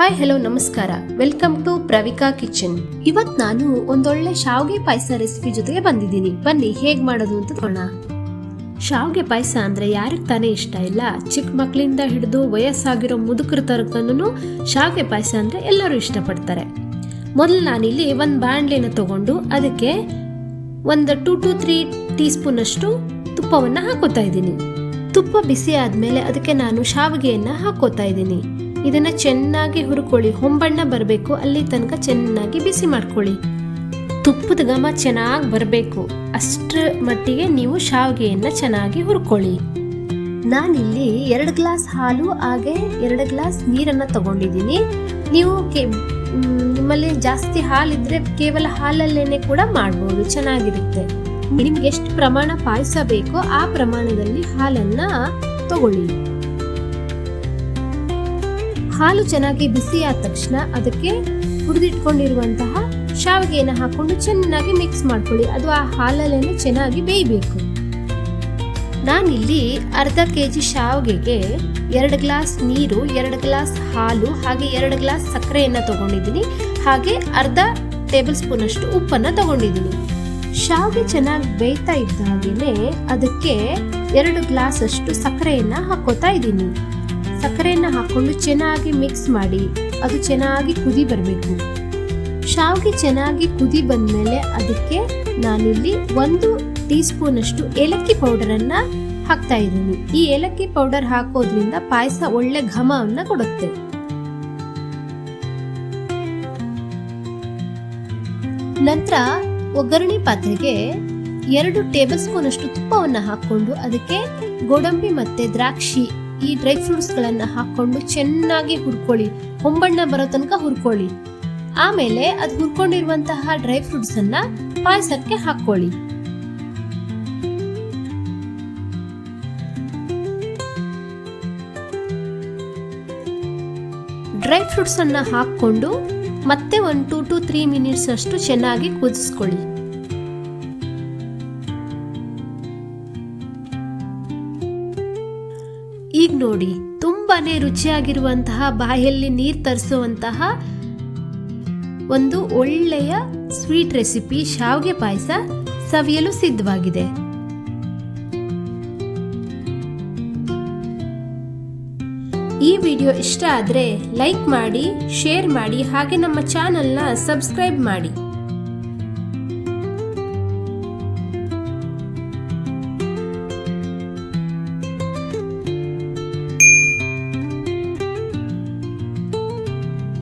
Hi, hello, ನಮಸ್ಕಾರ. Welcome to Pravika kitchen ಇವತ್ ನಾನು ಒಂದೊಳ್ಳೆ ಶಾವ್ಗೆ ಪಾಯಸ ರೆಸಿಪಿ ಜೊತೆಗೆ ಬಂದಿದ್ದೀನಿ. ಬನ್ನಿ, ಹೇಗ್ ಮಾಡೋದು ಅಂತ ನೋಡೋಣ. ಶಾವ್ಗೆ ಪಾಯಸ ಅಂದ್ರೆ ಯಾರಿಗೆ ತಾನೇ ಇಷ್ಟ ಇಲ್ಲ. ಚಿಕ್ಕ ಮಕ್ಕಳಿಂದ ಹಿಡಿದು ವಯಸ್ಸಾಗಿರೋ ಮುದುಕರ ತರಕನೂ ಶಾವ್ಗೆ ಪಾಯಸ ಅಂದ್ರೆ ಎಲ್ಲರೂ ಇಷ್ಟಪಡ್ತಾರೆ. ಮೊದಲು ನಾನಿಲ್ಲಿ ಒಂದು ಬಾಣಲೆನ ತಗೊಂಡು ಅದಕ್ಕೆ ಒಂದು two to three teaspoon ಅಷ್ಟು ತುಪ್ಪವನ್ನು ಹಾಕೋತಾ ಇದ್ದೀನಿ. ತುಪ್ಪ ಬಿಸಿ ಆದಮೇಲೆ ಅದಕ್ಕೆ ನಾನು ಶಾವಿಗೆಯನ್ನು ಹಾಕೋತಾ ಇದ್ದೀನಿ. ಇದನ್ನ ಚೆನ್ನಾಗಿ ಹುರ್ಕೊಳ್ಳಿ. ಹೊಂಬಣ್ಣ ಬರಬೇಕು. ಅಲ್ಲಿ ತನಕ ಚೆನ್ನಾಗಿ ಬಿಸಿ ಮಾಡ್ಕೊಳ್ಳಿ. ತುಪ್ಪದ ಘಮ ಚೆನ್ನಾಗಿ ಬರಬೇಕು. ಅಷ್ಟರ ಮಟ್ಟಿಗೆ ನೀವು ಶಾವಿಗೆಯನ್ನು ಚೆನ್ನಾಗಿ ಹುರ್ಕೊಳ್ಳಿ. ನಾನಿಲ್ಲಿ ಎರಡು ಗ್ಲಾಸ್ ಹಾಲು, ಹಾಗೆ ಎರಡು ಗ್ಲಾಸ್ ನೀರನ್ನು ತಗೊಂಡಿದ್ದೀನಿ. ನೀವು ಕೆ ನಿಮ್ಮಲ್ಲಿ ಜಾಸ್ತಿ ಹಾಲಿದ್ರೆ ಕೇವಲ ಹಾಲಲ್ಲೇನೆ ಕೂಡ ಮಾಡ್ಬೋದು. ಚೆನ್ನಾಗಿರುತ್ತೆ. ನಿಮ್ಗೆ ಎಷ್ಟು ಪ್ರಮಾಣ ಪಾಯಸ ಬೇಕೋ ಆ ಪ್ರಮಾಣದಲ್ಲಿ ಹಾಲನ್ನ ತಗೊಳ್ಳಿ. ಹಾಲು ಚೆನ್ನಾಗಿ ಬಿಸಿ ಆದ ತಕ್ಷಣ ಅದಕ್ಕೆ ಹುರಿದಿಟ್ಕೊಂಡಿರುವಂತಹ ಶಾವಿಗೆಯನ್ನು ಹಾಕೊಂಡು ಚೆನ್ನಾಗಿ ಮಿಕ್ಸ್ ಮಾಡ್ಕೊಳ್ಳಿ. ಅದು ಆ ಹಾಲಲ್ಲೇ ಚೆನ್ನಾಗಿ ಬೇಯಬೇಕು. ನಾನಿಲ್ಲಿ ಅರ್ಧ ಕೆ ಜಿ ಶಾವಿಗೆಗೆ ಎರಡು ಗ್ಲಾಸ್ ನೀರು, ಎರಡು ಗ್ಲಾಸ್ ಹಾಲು, ಹಾಗೆ ಎರಡು ಗ್ಲಾಸ್ ಸಕ್ಕರೆಯನ್ನು ತಗೊಂಡಿದ್ದೀನಿ. ಹಾಗೆ ಅರ್ಧ ಟೇಬಲ್ ಸ್ಪೂನ್ ಅಷ್ಟು ಉಪ್ಪನ್ನು ತಗೊಂಡಿದ್ದೀನಿ. ಶಾವಿಗೆ ಚೆನ್ನಾಗಿ ಬೇಯ್ತಾ ಇದ್ದ ಹಾಗೇನೆ ಅದಕ್ಕೆ ಎರಡು ಗ್ಲಾಸ್ ಅಷ್ಟು ಸಕ್ಕರೆಯನ್ನು ಹಾಕೋತಾ ಇದ್ದೀನಿ. ಸಕ್ಕರೆಯನ್ನ ಹಾಕೊಂಡು ಚೆನ್ನಾಗಿ ಮಿಕ್ಸ್ ಮಾಡಿ, ಅದು ಚೆನ್ನಾಗಿ ಕುದಿ ಬರಬೇಕು. ಶಾವಿಗೆ ಚೆನ್ನಾಗಿ ಕುದಿ ಬಂದ್ಮೇಲೆ ಅದಕ್ಕೆ ನಾನಿಲ್ಲಿ ಒಂದು ಟೀ ಸ್ಪೂನ್ ಅಷ್ಟು ಏಲಕ್ಕಿ ಪೌಡರ್ ಅನ್ನ ಹಾಕ್ತಾ ಇದ್ದೀನಿ. ಈ ಏಲಕ್ಕಿ ಪೌಡರ್ ಹಾಕೋದ್ರಿಂದ ಪಾಯಸ ಒಳ್ಳೆ ಘಮವನ್ನು ಕೊಡುತ್ತೆ. ನಂತರ ಒಗ್ಗರಣೆ ಪಾತ್ರೆಗೆ ಎರಡು ಟೇಬಲ್ ಸ್ಪೂನ್ ಅಷ್ಟು ತುಪ್ಪವನ್ನು ಹಾಕೊಂಡು ಅದಕ್ಕೆ ಗೋಡಂಬಿ ಮತ್ತೆ ದ್ರಾಕ್ಷಿ ಈ ಡ್ರೈ ಫ್ರೂಟ್ಸ್ ಹಾಕ್ಕೊಂಡು ಚೆನ್ನಾಗಿ ಹುರ್ಕೊಳ್ಳಿ. ಹೊಂಬಣ್ಣ ಬರೋ ತನಕ ಹುರ್ಕೊಳ್ಳಿ. ಆಮೇಲೆ ಅದು ಹುರ್ಕೊಂಡಿರುವಂತಹ ಡ್ರೈ ಫ್ರೂಟ್ಸ್ ಅನ್ನ ಪಾಯಸಕ್ಕೆ ಹಾಕೊಳ್ಳಿ ಡ್ರೈ ಫ್ರೂಟ್ಸ್ ಅನ್ನ ಹಾಕೊಂಡು ಮತ್ತೆ ಒಂದು ಟೂ ಟು ತ್ರೀ ಮಿನಿಟ್ಸ್ ಅಷ್ಟು ಚೆನ್ನಾಗಿ ಕುದಿಸ್ಕೊಳ್ಳಿ. ಈಗ ನೋಡಿ, ತುಂಬಾನೇ ರುಚಿಯಾಗಿರುವಂತಹ ಬಾಯಲ್ಲಿ ನೀರು ತರಿಸುವಂತಹ ಒಂದು ಒಳ್ಳೆಯ ಸ್ವೀಟ್ ರೆಸಿಪಿ ಶಾವ್ಗೆ ಪಾಯಸ ಸವಿಯಲು ಸಿದ್ಧವಾಗಿದೆ. ಈ ವಿಡಿಯೋ ಇಷ್ಟ ಆದರೆ ಲೈಕ್ ಮಾಡಿ, ಶೇರ್ ಮಾಡಿ, ಹಾಗೆ ನಮ್ಮ ಚಾನಲ್ನ ಸಬ್ಸ್ಕ್ರೈಬ್ ಮಾಡಿ.